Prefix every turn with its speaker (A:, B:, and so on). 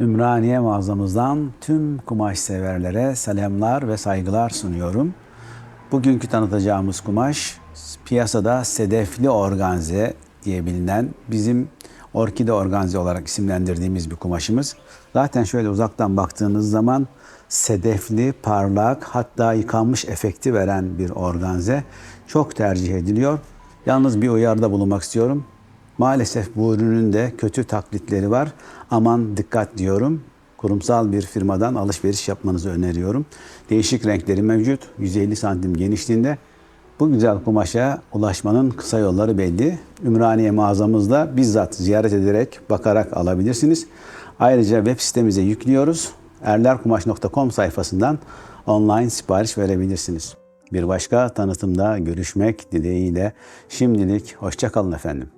A: Ümraniye mağazamızdan tüm kumaş severlere selamlar ve saygılar sunuyorum. Bugünkü tanıtacağımız kumaş piyasada sedefli organze diye bilinen bizim orkide organze olarak isimlendirdiğimiz bir kumaşımız. Zaten şöyle uzaktan baktığınız zaman sedefli, parlak hatta yıkanmış efekti veren bir organze çok tercih ediliyor. Yalnız bir uyarıda bulunmak istiyorum. Maalesef bu ürünün de kötü taklitleri var. Aman dikkat diyorum. Kurumsal bir firmadan alışveriş yapmanızı öneriyorum. Değişik renkleri mevcut. 150 santim genişliğinde. Bu güzel kumaşa ulaşmanın kısa yolları belli. Ümraniye mağazamızda bizzat ziyaret ederek bakarak alabilirsiniz. Ayrıca web sitemize yüklüyoruz. erlerkumaş.com sayfasından online sipariş verebilirsiniz. Bir başka tanıtımda görüşmek dileğiyle şimdilik hoşça kalın efendim.